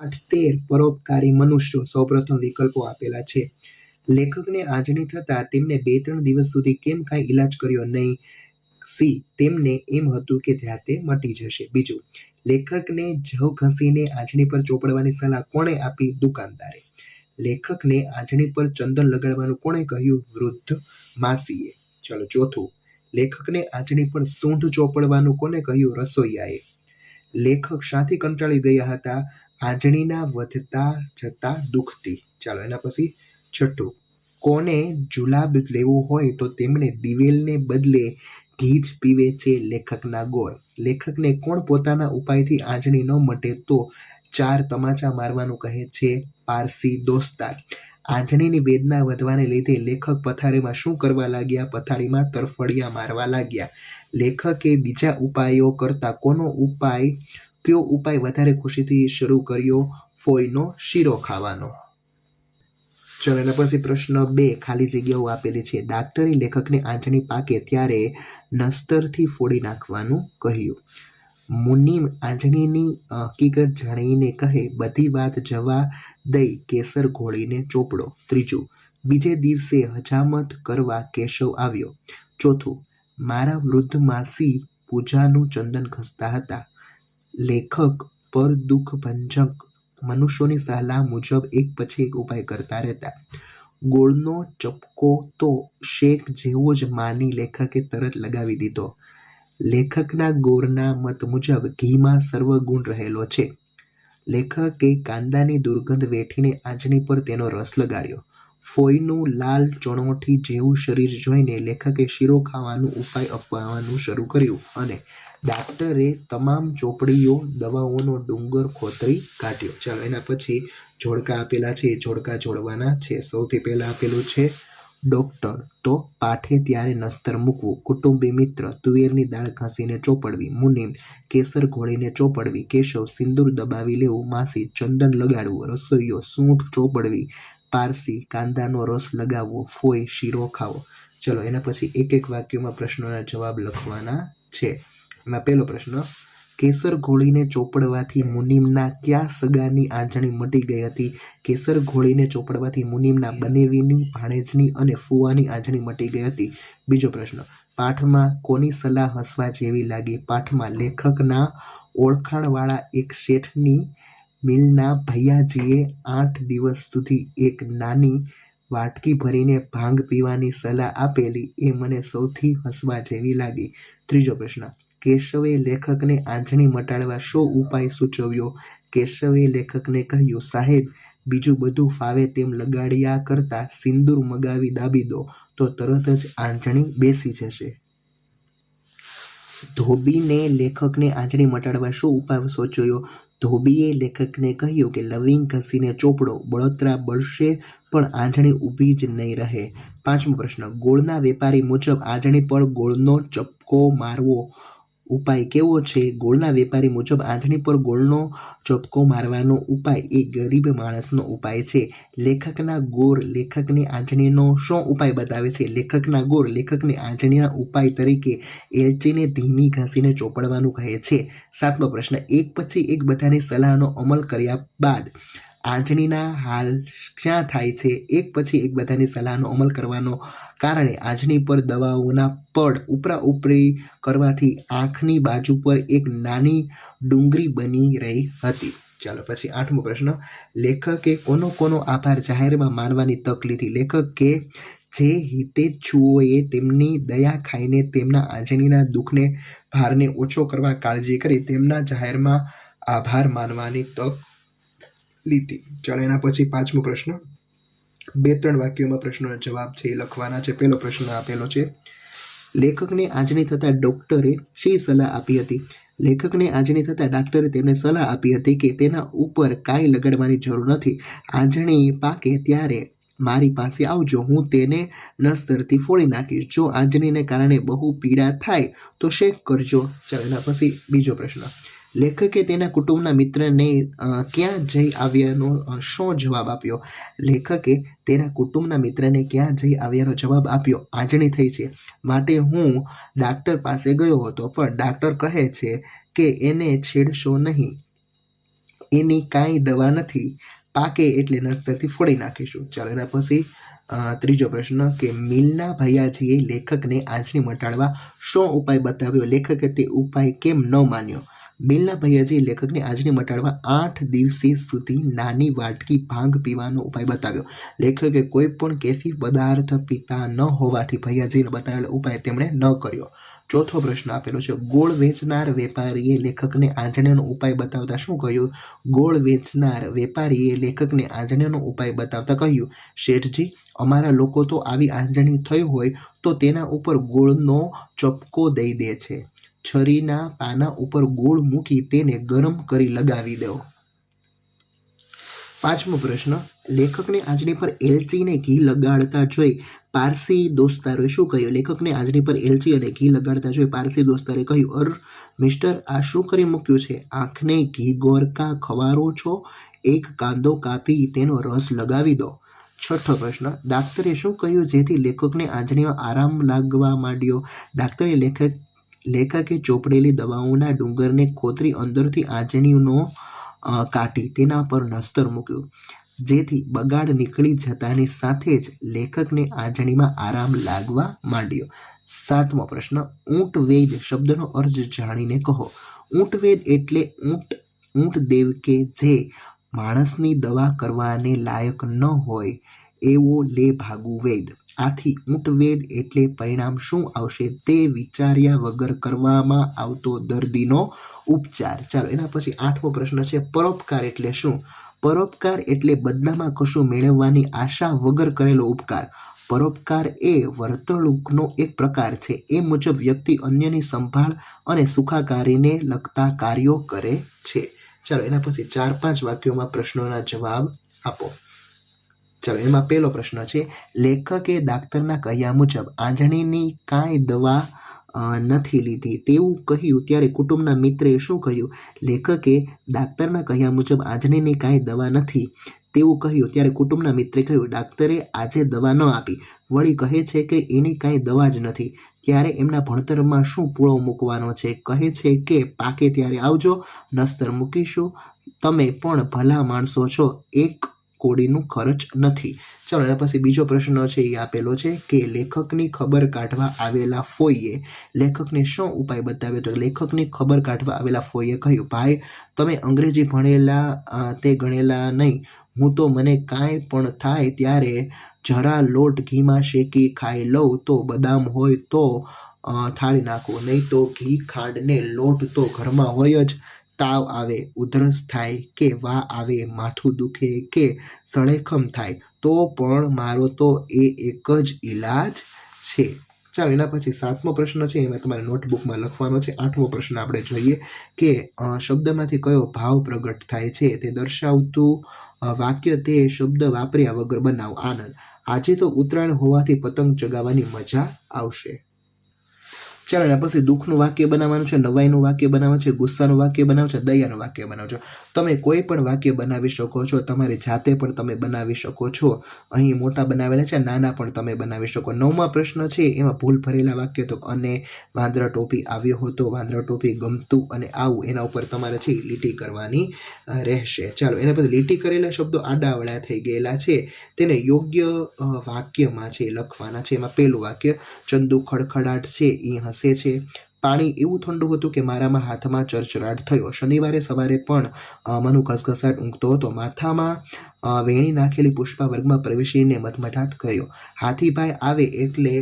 આઠ તેર પરોપકારી મનુષ્યો સૌપ્રથમ વિકલ્પો આપેલા છે. લેખકને આંજણી થતાં તેમને બે ત્રણ દિવસ સુધી કેમ કાંઈ ઈલાજ કર્યો નહીં? સી, તેમને એમ હતું કે જાતે મટી જશે. બીજું, લેખકને જવ ઘસીને આંજણી પર ચોપડવાની સલાહ કોણે આપી દુકાનદારે? લેખકને આંજણી પર ચંદન લગાડવાનું કોણે કહ્યું? વૃદ્ધ માસીએ. ચલો ચોથું, લેખકને આંજણી પર સૂંઢ ચોપડવાનું કોને કહ્યું? રસોઈયાએ. લેખક શાથી કંટાળી ગયા હતા. આંજણીના વધતા જતા દુઃખથી. ચાલો એના પછી છઠ્ઠું. કોને જુલાબ લેવો હોય તો તેમણે દિવેલને બદલે ઘી જ પીવે છે લેખકના ગોળ લેખકને કોણ પોતાના ઉપાયથી આંજણી ન મટે તો ચાર તમાચા મારવાનું કહે છે પારસી દોસ્તાર. આંજણીની વેદના વધવાને લીધે લેખક પથારીમાં શું કરવા લાગ્યા? પથારીમાં તરફડિયા મારવા લાગ્યા. લેખકે બીજા ઉપાયો કરતા કોનો ઉપાય કયો ઉપાય વધારે ખુશીથી શરૂ કર્યો, ફોઈનો શીરો ખાવાનો. ચલો, એના પછી પ્રશ્ન બે, ખાલી જગ્યાઓ આપેલી છે. ડાક્ટરે લેખકને આંજણી પાકે ત્યારે નસ્તરથી ફોડી નાખવાનું કહ્યું. મુનિમ આંજણીની હકીકત જાણીને કહે, બધી વાત જવા દઈ, કેસર ઘોળીને ચોપડો. ત્રીજું, બીજે દિવસે હજામત કરવા કેશવ આવ્યો. ચોથું, મારા વૃદ્ધ માસી પૂજાનું ચંદન ઘસતા હતા. લેખક પર દુઃખ ભંજક. મનુષ્યોની સલાહ મુજબ એક પછી એક ઉપાય કરતા રહેતા. ગોળનો ચપકો તો શેખ જેવો જ માની લેખકે તરત લગાવી દીધો. લેખકના ગોરના મત મુજબ ઘીમાં સર્વગુણ રહેલો છે. લેખકે કાંદાની દુર્ગંધ વેઠીને આજની પર તેનો રસ લગાડ્યો. ફોઈનું લાલ ચણોઠી જેવું શરીર જોઈને લેખકે શીરો ખાવાનું ઉપાય અપનાવવાનું શરૂ કર્યું અને ડાક્ટરે તમામ ચોપડીઓ, દવાઓનો ડુંગર ખોતરી કાઢ્યો. ચાલો, એના પછી જોડકા આપેલા છે. એ જોડકા જોડવાના છે. સૌથી પહેલાં આપેલું છે, ડોક્ટર, તો પાઠે ત્યારે નસ્તર મૂકવું. કુટુંબી મિત્ર, તુવેરની દાળ ઘાસીને ચોપડવી. મુનિમ કેસર ઘોળીને ચોપડવી. કેશવ, સિંદૂર દબાવી લેવું. માસી, ચંદન લગાડવું. રસોઈયો, સૂંઠ ચોપડવી. પારસી, કાંદાનો રસ લગાવવો. ફોઈ, શીરો ખાવો. ચલો, એના પછી એક એક વાક્યોમાં પ્રશ્નોના જવાબ લખવાના છે. એમાં પહેલો પ્રશ્ન, કેસર ઘોળીને ચોપડવાથી મુનિમના કયા સગાની આંજણી મટી ગઈ હતી? કેસર ઘોળીને ચોપડવાથી મુનિમના બનેવીની, ભાણેજની અને ફુવાની આંજણી મટી ગઈ હતી. બીજો પ્રશ્ન, પાઠમાં કોની સલાહ હસવા જેવી લાગી? પાઠમાં લેખકના ઓળખાણવાળા એક શેઠની મિલના ભૈયાજીએ આઠ દિવસ સુધી એક નાની વાટકી ભરીને ભાંગ પીવાની સલાહ આપેલી. એ મને સૌથી હસવા જેવી લાગી. ત્રીજો પ્રશ્ન કેશવે લેખકને આંજણી મટાડવા શો ઉપાય સૂચવ્યો. કેશવે લેખકને કહ્યું, સાહેબ, બીજું બધું ફાવે તેમ લગાડ્યા કરતાં સિંદૂર મગાવી દાબી દો, તો તરત જ આંજણી બેસી જશે. ધોબીને લેખકને આંજણી મટાડવા શો ઉપાય સૂચવ્યો. ધોબીએ લેખકને કહ્યું કે, લવિંગ ઘસીને ચોપડો, બળતરા બળશે, પણ આંજણી ઊભી જ નહીં રહે. પાંચમો પ્રશ્ન, ગોળના વેપારી મુજબ આંજણી પર ગોળનો ચપકો મારવો ઉપાય કેવો છે? ગોળના વેપારી મુજબ આંજણી પર ગોળનો ચપકો મારવાનો ઉપાય એ ગરીબ માણસનો ઉપાય છે. લેખકના ગોર લેખકને આંજણીનો શું ઉપાય બતાવે છે? લેખકના ગોર લેખકને આંજણીના ઉપાય તરીકે એલચીને ધીમી ઘસીને ચોપડવાનું કહે છે. સાતમો પ્રશ્ન, એક પછી એક બધાની સલાહનો અમલ કર્યા બાદ આંજણીના હાલ ક્યાં થાય છે? એક પછી એક બધાની સલાહનો અમલ કરવાનો કારણે આંજણી પર દવાઓના પડ ઉપરા ઉપરી કરવાથી આંખની બાજુ પર એક નાની ડુંગળી બની રહી હતી. ચાલો પછી આઠમો પ્રશ્ન. લેખકે કોનો કોનો આભાર જાહેરમાં માનવાની તક લીધી? લેખકે જે હિતેચ્છુઓએ તેમની દયા ખાઈને તેમના આંજણીના દુઃખને ભારને ઓછો કરવા કાળજી કરી તેમના જાહેરમાં આભાર માનવાની તક લીધી ચાલો એના પછી પાંચમો પ્રશ્ન. બે ત્રણ વાક્યોમાં પ્રશ્નોના જવાબ છે એ લખવાના છે. પહેલો પ્રશ્ન આપેલો છે, લેખકને આજની થતાં ડૉક્ટરે શી સલાહ આપી હતી? લેખકને આજણી થતાં ડાક્ટરે તેમને સલાહ આપી હતી કે તેના ઉપર કાંઈ લગાડવાની જરૂર નથી. આંજણી પાકે ત્યારે મારી પાસે આવજો, હું તેને નસ્તરથી ફોડી નાખીશ. જો આંજણીને કારણે બહુ પીડા થાય તો શેક કરજો. ચાલો એના પછી બીજો પ્રશ્ન લેખકે તેના કુટુંબના મિત્રને ક્યાં જઈ આવ્યાનો શું જવાબ આપ્યો? લેખકે તેના કુટુંબના મિત્રને ક્યાં જઈ આવ્યાનો જવાબ આપ્યો? આંજણી થઈ છે. માટે હું ડાક્ટર પાસે ગયો હતો, પણ ડાક્ટર કહે છે કે એને છેડશો નહીં. એની કાંઈ દવા નથી. પાકે એટલે નસ્તરથી ફોડી નાખીશું. ચાલો એના પછી ત્રીજો પ્રશ્ન કે મિલના ભૈયાજીએ લેખકને આંચની મટાડવા શું ઉપાય બતાવ્યો? લેખકે તે ઉપાય કેમ ન માન્યો? મિલના ભૈયાજીએ લેખકને આજને મટાડવા આઠ દિવસે સુધી નાની વાટકી ભાંગ પીવાનો ઉપાય બતાવ્યો. લેખકે કોઈ પણ કેફી પદાર્થ પીતા ન હોવાથી ભૈયાજીને બતાવેલો ઉપાય તેમણે ન કર્યો. ચોથો પ્રશ્ન આપેલો છે, ગોળ વેચનાર વેપારીએ લેખકને આંજણ્યનો ઉપાય બતાવતા શું કહ્યું? ગોળ વેચનાર વેપારીએ લેખકને આંજણ્યનો ઉપાય બતાવતા કહ્યું, શેઠજી, અમારા લોકો તો આવી આંજણી થઈ હોય તો તેના ઉપર ગોળનો ચપકો દઈ દે છે. છરીના પાના ઉપર ગોળ મૂકી તેને ગરમ કરી લગાવી દો. પાંચમો પ્રશ્ન, લેખકને આજની પર એલચીને ઘી લગાડતા જોઈ પારસી દોસ્તારોએ શું કહ્યું? લેખકને આજની પર એલચી અને ઘી લગાડતા જોઈ પારસી દોસ્તારે કહ્યું, અર, મિસ્ટર, આ શું કરી મૂક્યું છે? આંખને ઘી ગોરકા ખવારો છો? એક કાંદો કાપી તેનો રસ લગાવી દો. છઠ્ઠો પ્રશ્ન, ડાક્ટરે શું કહ્યું જેથી લેખકને આંજણીમાં આરામ લાગવા માંડ્યો? ડાક્ટરે લેખક લેખકે ચોપડેલી દવાઓના ડુંગરને ખોતરી અંદરથી આંજણીનો કાઢી તેના પર નસ્તર મૂક્યું. જેથી બગાડ નીકળી જતાની સાથે જ લેખકને આંજણીમાં આરામ લાગવા માંડ્યો. સાતમો પ્રશ્ન ઊંટ વેદ શબ્દનો અર્થ જાણીને કહો. ઊંટ વેદ એટલે ઊંટ ઊંટ દેવ કે જે માણસની દવા કરવાને લાયક ન હોય એવો લે ભાગુ વેદ. આથી ઊંટવેદ એટલે પરિણામ શું આવશે તે વિચાર્યા વગર કરવામાં આવતો દર્દીનો ઉપચાર. ચાલો, એના પછી આઠમો પ્રશ્ન છે, પરોપકાર એટલે શું? પરોપકાર એટલે બદલામાં કશું મેળવવાની આશા વગર કરેલો ઉપકાર. પરોપકાર એ વર્તણૂકનો એક પ્રકાર છે. એ મુજબ વ્યક્તિ અન્યની સંભાળ અને સુખાકારીને લગતા કાર્યો કરે છે. ચાલો, એના પછી ચાર પાંચ વાક્યોમાં પ્રશ્નોના જવાબ આપો. ચાલો, એમાં પહેલો પ્રશ્ન છે, લેખકે ડાક્ટરના કહ્યા મુજબ આંજણીની કાંઈ દવા નથી લીધી. તેવું કહ્યું ત્યારે કુટુંબના મિત્રે શું કહ્યું? લેખકે ડાક્ટરના કહ્યા મુજબ આંજણીની કાંઈ દવા નથી. તેવું કહ્યું ત્યારે કુટુંબના મિત્રે કહ્યું, ડાક્ટરે આજે દવા ન આપી. વળી કહે છે કે એની કાંઈ દવા જ નથી. ત્યારે એમના ભણતરમાં શું પૂળો મૂકવાનો છે? કહે છે કે, પાકે ત્યારે આવજો, નસ્તર મૂકીશું. તમે પણ ભલા માણસો છો. એક કોડીનું ખર્ચ નથી. ચાલો, એના પછી બીજો પ્રશ્ન છે, એ આપેલો છે કે લેખકની ખબર કાઢવા આવેલા ફોઈએ લેખકને શું ઉપાય બતાવ્યો? તો લેખકની ખબર કાઢવા આવેલા ફોઈએ કહ્યું, ભાઈ, તમે અંગ્રેજી ભણેલા તે ગણેલા નહીં. હું તો મને કાંઈ પણ થાય ત્યારે જરા લોટ ઘીમાં શેકી ખાઈ લઉં તો બદામ હોય તો થાળી નાખવું નહીં તો ઘી ખાંડને લોટ તો ઘરમાં હોય જ તાવ આવે, ઉધરસ થાય કે વા આવે, માથું દુખે કે સળેખમ થાય, તો પણ મારો તો એ એક જ ઈલાજ છે. ચાલો, એના પછી સાતમો પ્રશ્ન છે, એમાં તમારે નોટબુકમાં લખવાનો છે. આઠમો પ્રશ્ન આપણે જોઈએ કે શબ્દમાંથી કયો ભાવ પ્રગટ થાય છે? તે દર્શાવતું વાક્ય તે શબ્દ વાપર્યા વગર બનાવ. આનંદ. આજે તો ઉત્તરાયણ હોવાથી પતંગ ચગાવવાની મજા આવશે. ચાલો એના પછી દુઃખનું વાક્ય બનાવવાનું છે, નવાઈનું વાક્ય બનાવવાનું છે, ગુસ્સાનું વાક્ય બનાવવાનું છે, દયાનું વાક્ય બનાવો છો. તમે કોઈ પણ વાક્ય બનાવી શકો છો, તમારી જાતે પણ તમે બનાવી શકો છો. અહીં મોટા બનાવેલા છે, નાના પણ તમે બનાવી શકો. નવમા પ્રશ્ન છે, એમાં ભૂલ ભરેલા વાક્ય તો અને વાંદરા ટોપી આવ્યો હતો, વાંદરા ટોપી ગમતું અને આવું એના ઉપર તમારે છે, લીટી કરવાની રહેશે. ચાલો, એના પછી લીટી કરેલા શબ્દો આડાવડા થઈ ગયેલા છે. તેને યોગ્ય વાક્યમાં છે, લખવાના છે. એમાં પહેલું વાક્ય, ચંદુ ખડખડાટ છે એ હસે છે. પાણી એવું ઠંડુ હતું કે મારામાં હાથમાં ચરચરાટ થયો. શનિવારે સવારે પણ મનુ ઘસઘસાટ ઊંઘતો હતો. માથામાં વેણી નાખેલી પુષ્પા વર્ગમાં પ્રવેશીને મધમઠાટ ગયો હાથીભાઈ આવે એટલે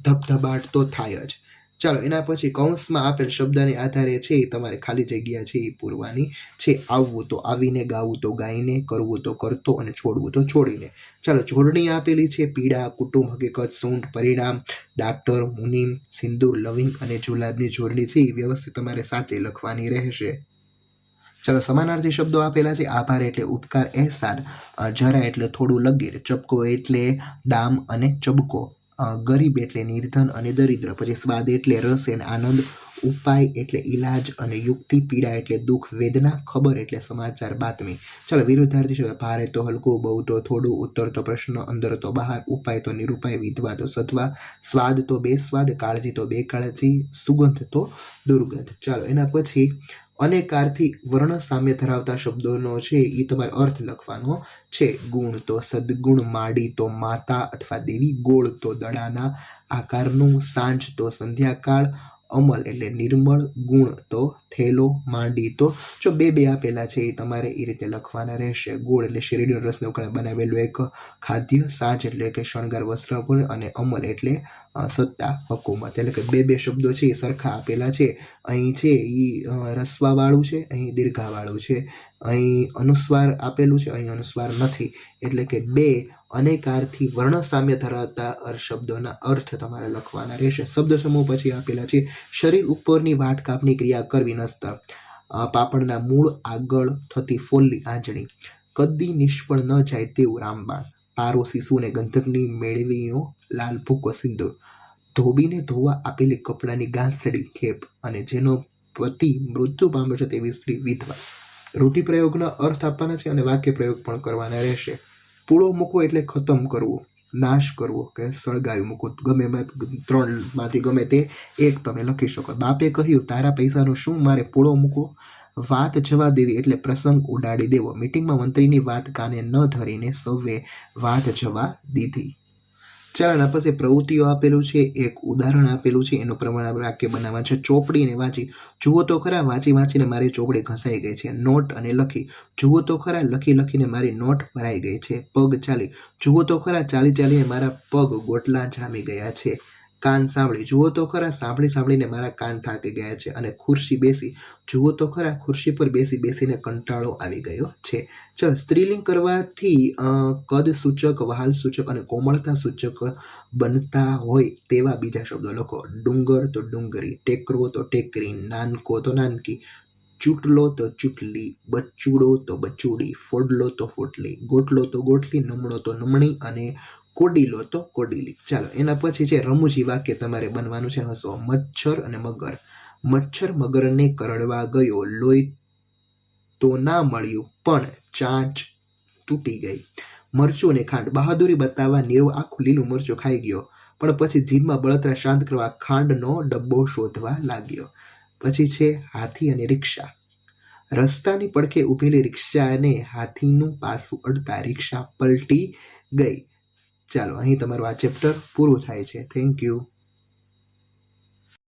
ધબધબાટ તો થાય જ. ચાલો, એના પછી કૌંસમાં આપેલ શબ્દને આધારે છે તમારે ખાલી જગ્યા છે એ પૂરવાની. છે આવવું તો આવીને, ગાવું તો ગાઈને, કરવું તો કરતો અને છોડવું તો છોડીને. ચાલો, જોડણી આપેલી છે પીડા, કુટુંબ, હકીકત, સૂંઢ, પરિણામ, ડાક્ટર મુનિમ સિંદૂર, લવિંગ અને જુલાબની જોડણી છે એ વ્યવસ્થિત તમારે સાચી લખવાની રહેશે. ચાલો, સમાનાર્થી શબ્દો આપેલા છે આભાર એટલે ઉપકાર એહસાન જરા એટલે થોડું લગીર, ચપકો એટલે ડામ અને ચબકો. ગરીબ એટલે નિર્ધન અને દરિદ્ર. પછી સ્વાદ એટલે રસ અને આનંદ, ઉપાય એટલે ઈલાજ અને યુક્તિ, પીડા એટલે દુઃખ, વેદના, ખબર એટલે સમાચાર, બાતમી. ચાલો વિરુદ્ધાર્થી છે, ભારે તો હલકું, બહુ તો થોડું, ઉત્તર તો પ્રશ્ન, અંદર તો બહાર, ઉપાય તો નિરુપાય, વિધવા તો સત્વા સ્વાદ તો બે સ્વાદ, કાળજી તો બે કાળજી, સુગંધ તો દુર્ગંધ. ચાલો, એના પછી અનેકારથી વર્ણ સામ્ય ધરાવતા શબ્દોનો છે એ તમારે અર્થ લખવાનો છે. ગુણ તો સદગુણ, માડી તો માતા અથવા દેવી, ગોળ તો દડાના આકારનું, સાંજ તો સંધ્યાકાળ, અમલ એટલે નિર્મળ, ગુણ તો થેલો માંડી તો જો બે બે આપેલા છે એ તમારે એ રીતે લખવાના રહેશે. ગોળ એટલે શેરડીનો રસને ઉકળે બનાવેલું એક ખાદ્ય, સાંજ એટલે કે શણગાર વસ્ત્ર અને અમલ એટલે સત્તા હકુમત. એટલે કે બે બે શબ્દો છે એ સરખા આપેલા છે. અહીં છે એ રસવાવાળું છે, અહીં દીર્ઘાવાળું છે. અહીં અનુસ્વાર આપેલું છે, અહીં અનુસ્વાર નથી. એટલે કે બે અનેકારથી વર્ણ સામ્ય ધરાવતા શબ્દોના અર્થ તમારે લખવાના રહેશે. શબ્દ સમૂહ પછી આપેલા છે, શરીર ઉપરની વાટ કાપની ક્રિયા કરવી. નસ્તર અ, પાપડના મૂળ આગળ થતી ફોલ્લી આંજણી. કદી નિષ્ફળ ન જાય તેવું રામબાણ. પારો શિશુને ગંધકની મેળવીઓ લાલ ભૂકો સિંદૂર ધોબીને ધોવા આપેલી કપડાની ગાંસડી ખેપ અને જેનો પતિ મૃત્યુ પામે છે તેવી સ્ત્રી વિધવા. રૂઢિપ્રયોગના અર્થ આપવાના છે અને વાક્ય પ્રયોગ પણ કરવાના રહેશે. પૂળો મૂકવો એટલે ખતમ કરવું. નાશ કરવો કે સળગાવી મૂકવું ગમે એમાં ત્રણમાંથી ગમે તે એક તમે લખી શકો. બાપે કહ્યું, તારા પૈસાનો શું મારે પૂળો મૂકવો? વાત જવા દેવી એટલે પ્રસંગ ઉડાડી દેવો. મીટિંગમાં મંત્રીની વાત કાને ન ધરીને સૌએ વાત જવા દીધી. ચાલો એના પછી પ્રવૃત્તિઓ આપેલું છે. એક ઉદાહરણ આપેલું છે. એનું પ્રમાણ વાક્ય બનાવવા છે. ચોપડીને વાંચી. જુઓ તો ખરા, વાંચી વાંચીને મારી ચોપડી ઘસાઈ ગઈ છે. નોટ અને લખી. જુઓ તો ખરા, લખી લખીને મારી નોટ ભરાઈ ગઈ છે. પગ ચાલી. જુઓ તો ખરા, ચાલી ચાલીને મારા પગ ગોટલા જામી ગયા છે. કાન સાંભળી. જુઓ તો ખરા, સાંભળી સાંભળીને મારા કાન થાકી ગયા છે અને ખુરશી બેસી, જુઓ તો ખરા, ખુરશી પર બેસી બેસીને કંટાળો આવી ગયો છે. ચ સ્ત્રીલિંગ કરવાથી કદ સૂચક વહાલ સૂચક અને કોમળતા સૂચક બનતા હોય તેવા બીજા શબ્દો લખો. ડુંગર તો ડુંગરી, ટેકરો તો ટેકરી, નાનકો તો નાનકી, ચૂંટલો તો ચૂંટલી બચુડો તો બચુડી ફોડલો તો ફોટલી ગોટલો તો ગોટલી, નમણો તો નમણી અને કોડીલો તો કોડીલી. ચાલો, એના પછી છે રમૂજી વાક્ય તમારે બનવાનું છે હસો મચ્છર અને મગર. મચ્છર મગરને કરડવા ગયો, લોહી તો ના મળ્યું, પણ ચાંચ તૂટી ગઈ. મરચું અને ખાંડ. બહાદુરી બતાવવા નીરવ આખું લીલું મરચું ખાઈ ગયો, પણ પછી જીભમાં બળતરા શાંત કરવા ખાંડનો ડબ્બો શોધવા લાગ્યો. પછી છે હાથી અને રિક્ષા. રસ્તાની પડખે ઊભેલી રિક્ષાને હાથીનું પાસું અડતા રિક્ષા પલટી ગઈ. ચાલો અહીં તમારું આ ચેપ્ટર પૂરું થાય છે. Thank you